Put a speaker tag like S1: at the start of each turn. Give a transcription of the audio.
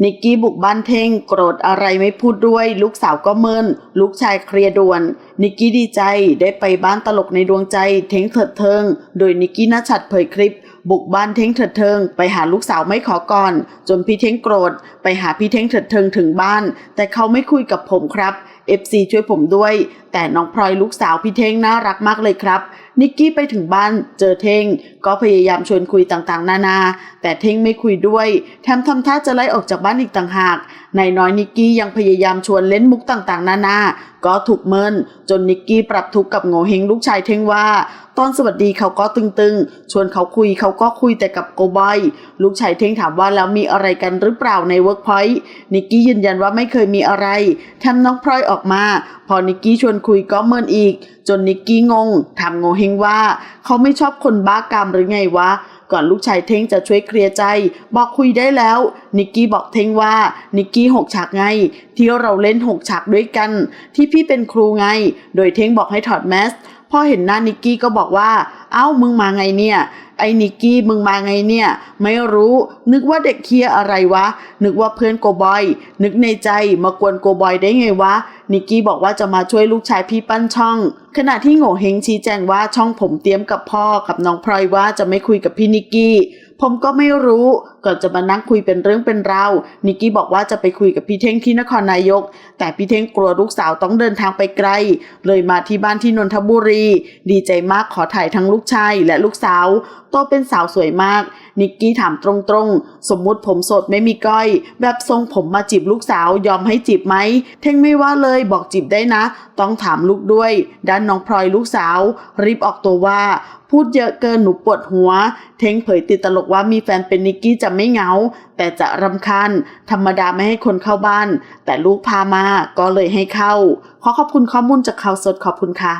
S1: นิกกี้บุกบ้านเท่งโกรธอะไรไม่พูดด้วย ลูกสาวก็เมินลูกชายเคลียร์ด่วน นิกกี้ดีใจได้ไปบ้านตลกในดวงใจ เท่งเถิดเทิง โดยนิกกี้น่าชัดเผยคลิป บุกบ้านเท่งเถิดเทิง ไปหาลูกสาวไม่ขอก่อน จนพี่เท่งโกรธ ไปหาพี่เท่งเถิดเทิงถึงบ้าน แต่เขาไม่คุยกับผมครับ FC ช่วยผมด้วย แต่น้องพลอยลูกสาวพี่เท่งน่ารักมากเลยครับ นิกกี้ไปถึงบ้านเจอเท่ง ก็พยายามชวนคุยต่างๆ นานา แต่เท่งไม่คุยด้วย แถมทำท่าจะไล่ออกจากบ้านอีกต่างหาก นายน้อยนิกกี้ยังพยายามชวนเล่นมุกต่างๆ นานา ก็ถูกเมินจนนิกกี้ปรับทุกข์กับโงเฮงลูกชายเท่งว่า ตอนสวัสดีเขาก็ตึงๆ ชวนเขาคุยเขาก็คุยแต่กับโกบอย ลูกชายเท่งถามว่าแล้วมีอะไรกันหรือเปล่าในเวิร์กพอยต์นิกกี้ยืนยันว่าไม่เคยมีอะไรแถมน้องพลอยออกมา พอนิกกี้ชวนคุยก็เมินอีก จนนิกกี้งงถามโงเฮงว่า เขาไม่ชอบคนบ้ากามหรือไงวะ ก่อนลูกชายเท้งจะช่วยเคลียร์ใจ บอกคุยได้แล้ว นิกกี้บอกเท้งว่านิกกี้หกฉากไง ที่เราเล่นหกฉากด้วยกัน ที่พี่เป็นครูไง โดยเท้งบอกให้ถอดแมส พอเห็นหน้านิกกี้ก็บอกว่า เอ้ามึงมาไงเนี่ย ไอ้นิกกี้มึงมาไงเนี่ย ไม่รู้ นึกว่าเด็กเคียอะไรวะ นึกว่าเพื่อนโกบอย นึกในใจมากวนโกบอยได้ไงวะ นิกกี้บอกว่าจะมาช่วยลูกชายพี่ปั้นช่อง ขณะที่โง่เฮงชี้แจงว่าช่องผมเตรียมกับพ่อกับน้องพลอยว่าจะไม่คุยกับพี่นิกกี้ ผมก็ไม่รู้ ก่อนจะมานั่งคุยเป็นเรื่องเป็นราวนิกกี้บอกว่าจะไปคุยกับพี่เท่งที่นครนายก แต่พี่เท่งกลัวลูกสาวต้องเดินทางไปไกล เลยมาที่บ้านที่นนทบุรี ดีใจมากขอถ่ายทั้งลูกชายและลูกสาวโตเป็นสาวสวยมาก นิกกี้ถามตรงๆ สมมุติผมสดไม่มีก้อย แบบทรงผมมาจีบลูกสาวยอมให้จีบไหม เท่งไม่ว่าเลยบอกจีบได้นะ ต้องถามลูกด้วย ด้านน้องพลอยลูกสาว รีบออกตัวว่า พูดเยอะเกินหนูปวดหัว เท้งเผยติดตลกว่ามีแฟนเป็นนิกกี้จะไม่เหงา แต่จะรำคาญธรรมดาไม่ให้คนเข้าบ้าน แต่ลูกพามาก็เลยให้เข้า ขอขอบคุณข้อมูลจากข่าวสดขอบคุณค่ะ